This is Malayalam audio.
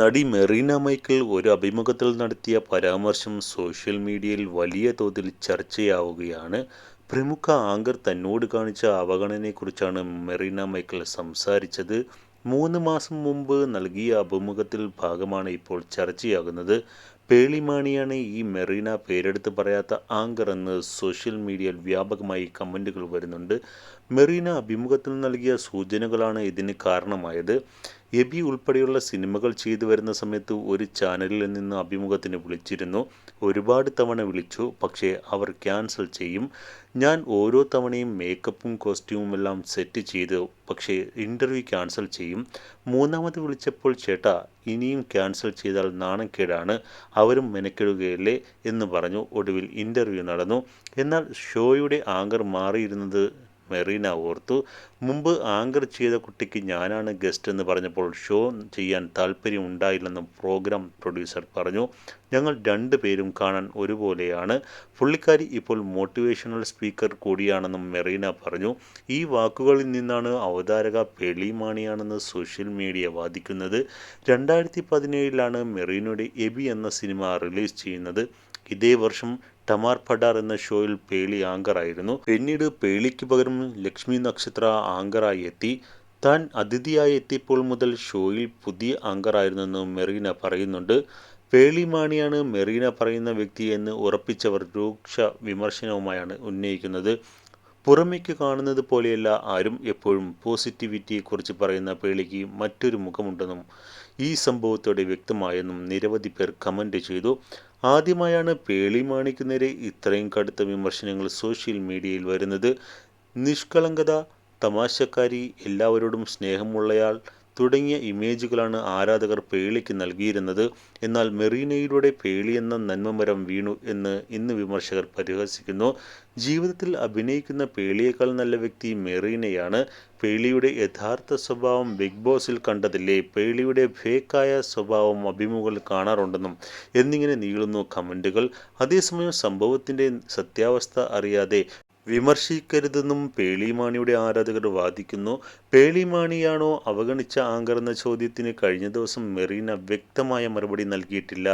നടി മെറീന മൈക്കിൾ ഒരു അഭിമുഖത്തിൽ നടത്തിയ പരാമർശം സോഷ്യൽ മീഡിയയിൽ വലിയ തോതിൽ ചർച്ചയാവുകയാണ്. പ്രമുഖ ആങ്കർ തന്നോട് കാണിച്ച അവഗണനയെക്കുറിച്ചാണ് മെറീന മൈക്കിൾ സംസാരിച്ചത്. മൂന്ന് മാസം മുമ്പ് നൽകിയ അഭിമുഖത്തിൽ ഭാഗമാണ് ഇപ്പോൾ ചർച്ചയാകുന്നത്. പേളിമാണിയാണ് ഈ മെറീന പേരെടുത്ത് പറയാത്ത ആങ്കർ എന്ന് സോഷ്യൽ മീഡിയയിൽ വ്യാപകമായി കമന്റുകൾ വരുന്നുണ്ട്. മെറീന അഭിമുഖത്തിൽ നൽകിയ സൂചനകളാണ് ഇതിന് കാരണമായത്. എബി ഉൾപ്പെടെയുള്ള സിനിമകൾ ചെയ്തു വരുന്ന സമയത്ത് ഒരു ചാനലിൽ നിന്ന് അഭിമുഖത്തിന് വിളിച്ചിരുന്നു. ഒരുപാട് തവണ വിളിച്ചു പക്ഷേ അവർ ക്യാൻസൽ ചെയ്യും. ഞാൻ ഓരോ തവണയും മേക്കപ്പും കോസ്റ്റ്യൂമും എല്ലാം സെറ്റ് ചെയ്തു പക്ഷേ ഇന്റർവ്യൂ ക്യാൻസൽ ചെയ്യും. മൂന്നാമത് വിളിച്ചപ്പോൾ ചേട്ടാ ഇനിയും ക്യാൻസൽ ചെയ്താൽ നാണക്കേടാണ് അവരും മെനക്കെടുകയല്ലേ എന്ന് പറഞ്ഞു. ഒടുവിൽ ഇന്റർവ്യൂ നടന്നു. എന്നാൽ ഷോയുടെ ആങ്കർ മാറിയിരുന്നത് മെറീന ഓർത്തു. മുമ്പ് ആങ്കർ ചെയ്ത കുട്ടിക്ക് ഞാനാണ് ഗസ്റ്റ് എന്ന് പറഞ്ഞപ്പോൾ ഷോ ചെയ്യാൻ താല്പര്യം ഉണ്ടായില്ലെന്നും പ്രോഗ്രാം പ്രൊഡ്യൂസർ പറഞ്ഞു. ഞങ്ങൾ രണ്ടു പേരും കാണാൻ ഒരുപോലെയാണ്. പുള്ളിക്കാരി ഇപ്പോൾ മോട്ടിവേഷണൽ സ്പീക്കർ കൂടിയാണെന്നും മെറീന പറഞ്ഞു. ഈ വാക്കുകളിൽ നിന്നാണ് അവതാരക പെളിമാണിയാണെന്ന് സോഷ്യൽ മീഡിയ വാദിക്കുന്നത്. രണ്ടായിരത്തി പതിനേഴിലാണ് മെറീനയുടെ എബി എന്ന സിനിമ റിലീസ് ചെയ്യുന്നത്. ഇതേ വർഷം ടമാർ പഡാർ എന്ന ഷോയിൽ പേളി ആങ്കറായിരുന്നു. പിന്നീട് പേളിക്ക് പകരം ലക്ഷ്മി നക്ഷത്ര ആങ്കറായി എത്തി. താൻ അതിഥിയായി എത്തിയപ്പോൾ മുതൽ ഷോയിൽ പുതിയ ആങ്കറായിരുന്നെന്ന് മെറീന പറയുന്നുണ്ട്. പേളി മാണിയാണ് മെറീന പറയുന്ന വ്യക്തി എന്ന് ഉറപ്പിച്ചവർ രൂക്ഷ വിമർശനവുമായാണ് ഉന്നയിക്കുന്നത്. പുറമേക്ക് കാണുന്നത് പോലെയല്ല ആരും എപ്പോഴും പോസിറ്റിവിറ്റിയെക്കുറിച്ച് പറയുന്ന പേളിക്ക് മറ്റൊരു മുഖമുണ്ടെന്നും ഈ സംഭവത്തോടെ വ്യക്തമായെന്നും നിരവധി പേർ കമന്റ് ചെയ്തു. ആദ്യമായാണ് പേളി നേരെ ഇത്രയും കടുത്ത വിമർശനങ്ങൾ സോഷ്യൽ മീഡിയയിൽ വരുന്നത്. നിഷ്കളങ്കത തമാശക്കാരി എല്ലാവരോടും സ്നേഹമുള്ളയാൾ തുടങ്ങിയ ഇമേജുകളാണ് ആരാധകർ പേളിക്ക് നൽകിയിരുന്നത്. എന്നാൽ മെറീനയിലൂടെ പേളി എന്ന നന്മമരം വീണു എന്ന് ഇന്ന് വിമർശകർ പരിഹസിക്കുന്നു. ജീവിതത്തിൽ അഭിനയിക്കുന്ന പേളിയേക്കാൾ നല്ല വ്യക്തി മെറീനയാണ്. പേളിയുടെ യഥാർത്ഥ സ്വഭാവം ബിഗ് ബോസിൽ കണ്ടതില്ലേ? പേളിയുടെ ഫേക്കായ സ്വഭാവം അഭിമുഖങ്ങളിൽ കാണാറുണ്ടെന്നും എന്നിങ്ങനെ നീളുന്നു കമന്റുകൾ അതേസമയം സംഭവത്തിന്റെ സത്യാവസ്ഥ അറിയാതെ വിമർശിക്കരുതെന്നും പേളിമാണിയുടെ ആരാധകർ വാദിക്കുന്നു. പേളിമാണിയാണോ അവഗണിച്ച ആങ്കർ എന്ന ചോദ്യത്തിന് കഴിഞ്ഞ ദിവസം മെറീന വ്യക്തമായ മറുപടി നൽകിയിട്ടില്ല.